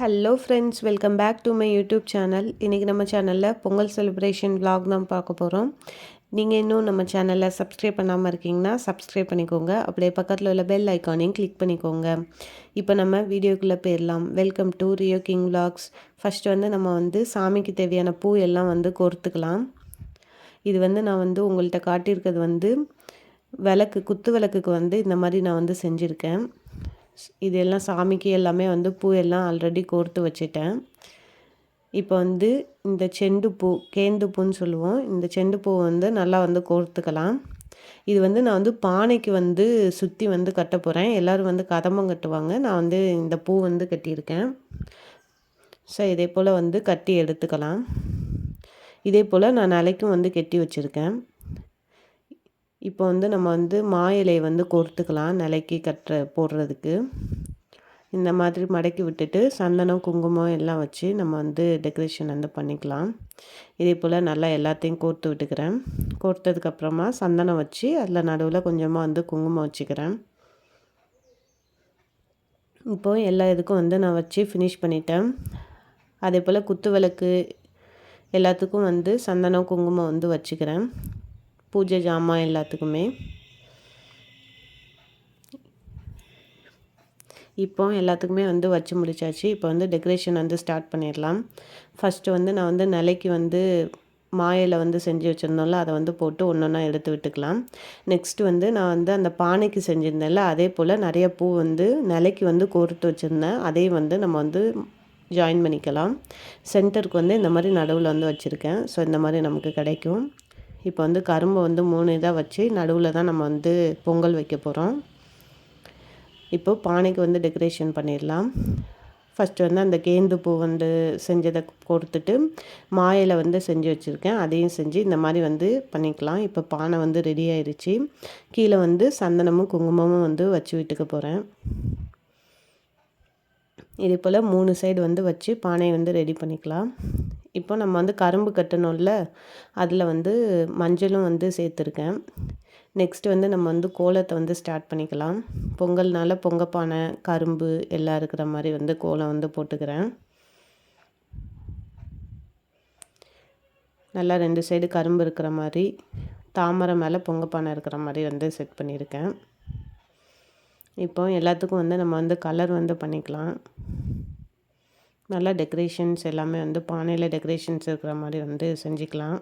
Hello friends welcome back to my YouTube channel இன்றைக்கி நம்ம சேனலில் பொங்கல் செலிப்ரேஷன் விலாக் தான் பார்க்க போகிறோம் நீங்கள் இன்னும் நம்ம சேனலில் சப்ஸ்கிரைப் பண்ணாமல் இருக்கீங்கன்னா சப்ஸ்கிரைப் பண்ணிக்கோங்க. அப்படியே பக்கத்தில் உள்ள பெல் ஐக்கானையும் கிளிக் பண்ணிக்கோங்க. இப்போ நம்ம வீடியோக்குள்ளே போயிடலாம். Welcome to Rio King vlogs first வந்து நம்ம வந்து சாமிக்கு தேவையான பூ எல்லாம் வந்து கோர்த்துக்கலாம். இது வந்து நான் வந்து உங்கள்கிட்ட காட்டியிருக்கிறது வந்து விளக்கு குத்து விளக்குக்கு வந்து இந்த மாதிரி நான் வந்து செஞ்சுருக்கேன். இது எல்லாம் சாமிக்கு எல்லாமே வந்து பூ எல்லாம் ஆல்ரெடி கோர்த்து வச்சுட்டேன். இப்போ வந்து இந்த செண்டு பூ கேந்து பூன்னு சொல்லுவோம். இந்த செண்டு பூ வந்து நல்லா வந்து கோர்த்துக்கலாம். இது வந்து நான் வந்து பானைக்கு வந்து சுற்றி வந்து கட்ட போகிறேன் எல்லோரும் வந்து கதம்பம் கட்டுவாங்க. நான் வந்து இந்த பூ வந்து கட்டியிருக்கேன். ஸோ இதே போல் வந்து கட்டி எடுத்துக்கலாம். இதே போல் நான் நிலைக்கும் வந்து கட்டி வச்சுருக்கேன். இப்போ வந்து நம்ம வந்து மா இலையை வந்து கோர்த்துக்கலாம் நிலைக்கு கட்டுற போடுறதுக்கு. இந்த மாதிரி மடக்கி விட்டுட்டு சந்தனம் குங்குமம் எல்லாம் வச்சு நம்ம வந்து டெக்கரேஷன் வந்து பண்ணிக்கலாம். இதே போல் நல்லா எல்லாத்தையும் கோர்த்து விட்டுக்கிறேன். கோர்த்ததுக்கப்புறமா சந்தனம் வச்சு அதில் நடுவில் கொஞ்சமாக வந்து குங்குமம் வச்சுக்கிறேன். இப்போது எல்லா இதுக்கும் வந்து நான் வச்சு ஃபினிஷ் பண்ணிட்டேன். அதே போல் குத்து விளக்கு எல்லாத்துக்கும் வந்து சந்தனம் குங்குமம் வந்து வச்சுக்கிறேன். பூஜை ஜாமான் எல்லாத்துக்குமே. இப்போ எல்லாத்துக்குமே வந்து வச்சு முடிச்சாச்சு. இப்போ வந்து டெக்கரேஷன் வந்து ஸ்டார்ட் பண்ணிடலாம். ஃபஸ்ட்டு வந்து நான் வந்து நிலைக்கு வந்து மாயில் வந்து செஞ்சு வச்சுருந்தோம்ல அதை வந்து போட்டு ஒன்று ஒன்றா எடுத்து விட்டுக்கலாம். நெக்ஸ்ட்டு வந்து நான் வந்து அந்த பானைக்கு செஞ்சுருந்தேன்ல அதே போல் நிறைய பூ வந்து நிலைக்கு வந்து கோர்த்து வச்சுருந்தேன். அதையும் வந்து நம்ம வந்து ஜாயின் பண்ணிக்கலாம். சென்டருக்கு வந்து இந்த மாதிரி நடுவில் வந்து வச்சுருக்கேன். ஸோ இந்த மாதிரி நமக்கு கிடைக்கும். இப்போ வந்து கரும்பை வந்து மூணு இதாக வச்சு நடுவில் தான் நம்ம வந்து பொங்கல் வைக்க போகிறோம். இப்போ பானைக்கு வந்து டெக்கரேஷன் பண்ணிடலாம். ஃபஸ்ட்டு வந்து அந்த கேந்து பூ வந்து செஞ்சதை கொடுத்துட்டு மாயில் வந்து செஞ்சு வச்சுருக்கேன். அதையும் செஞ்சு இந்த மாதிரி வந்து பண்ணிக்கலாம். இப்போ பானை வந்து ரெடி ஆயிடுச்சு கீழே வந்து சந்தனமும் குங்குமமும் வந்து வச்சு விட்டுக்க போகிறேன் இதே போல் மூணு சைடு வந்து வச்சு பானையை வந்து ரெடி பண்ணிக்கலாம். இப்போ நம்ம வந்து கரும்பு கட்டணும்ல அதில் வந்து மஞ்சளும் வந்து சேர்த்துருக்கேன். நெக்ஸ்ட் வந்து நம்ம வந்து கோலத்தை வந்து ஸ்டார்ட் பண்ணிக்கலாம். பொங்கல்னால பொங்கப்பானை கரும்பு எல்லாம் இருக்கிற மாதிரி வந்து கோலம் வந்து போட்டுக்கிறேன். நல்லா ரெண்டு சைடு கரும்பு இருக்கிற மாதிரி தாமரை மேலே பொங்கப்பானை இருக்கிற மாதிரி வந்து செட் பண்ணியிருக்கேன். இப்போ எல்லாத்துக்கும் வந்து நம்ம வந்து கலர் வந்து பண்ணிக்கலாம். நல்லா டெக்கரேஷன்ஸ் எல்லாமே வந்து பானையில் டெக்கரேஷன்ஸ் இருக்கிற மாதிரி வந்து செஞ்சுக்கலாம்.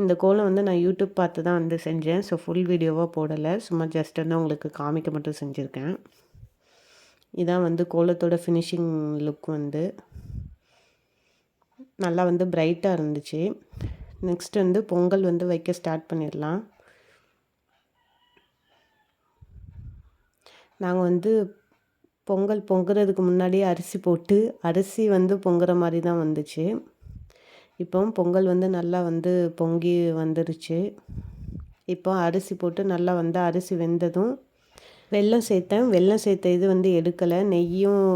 இந்த கோலம் வந்து நான் யூடியூப் பார்த்து தான் வந்து செஞ்சேன். ஸோ ஃபுல் வீடியோவாக போடலை. சும்மா ஜஸ்ட் வந்து உங்களுக்கு காமிக்க மட்டும் செஞ்சுருக்கேன். இதான் வந்து கோலத்தோட ஃபினிஷிங் லுக் வந்து. நல்லா வந்து பிரைட்டாக இருந்துச்சு. நெக்ஸ்ட் வந்து பொங்கல் வந்து வைக்க ஸ்டார்ட் பண்ணிடலாம். நாங்கள் வந்து பொங்கல் பொங்குறதுக்கு முன்னாடியே அரிசி போட்டு அரிசி வந்து பொங்குற மாதிரி தான் வந்துச்சு. இப்போ பொங்கல் வந்து நல்லா வந்து பொங்கி வந்துருச்சு. இப்போ அரிசி போட்டு நல்லா வந்து அரிசி வெந்ததும் வெல்லம் சேர்த்தேன். வெல்லம் சேர்த்த இது வந்து எடுக்கலை. நெய்யும்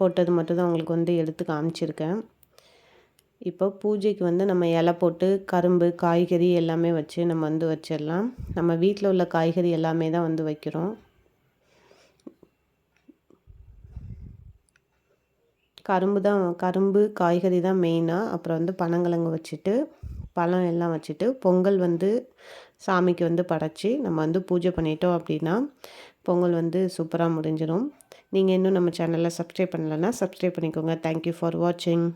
போட்டது மட்டும்தான் உங்களுக்கு வந்து எடுத்து காமிச்சிருக்கேன். இப்போ பூஜைக்கு வந்து நம்ம இலை போட்டு கரும்பு காய்கறி எல்லாமே வச்சு நம்ம வந்து வச்சிடலாம். நம்ம வீட்டில் உள்ள காய்கறி எல்லாமே தான் வந்து வைக்கிறோம். கரும்பு தான் கரும்பு காய்கறி தான் மெயினாக அப்புறம் வந்து பனங்கிழங்கு வச்சுட்டு பழம் எல்லாம் வச்சுட்டு பொங்கல் வந்து சாமிக்கு வந்து படைச்சி நம்ம வந்து பூஜை பண்ணிட்டோம் அப்படின்னா பொங்கல் வந்து சூப்பராக முடிஞ்சிடும் நீங்கள் இன்னும் நம்ம சேனலில் சப்ஸ்கிரைப் பண்ணலைன்னா சப்ஸ்கிரைப் பண்ணிக்கோங்க. தேங்க்யூ ஃபார் வாட்சிங்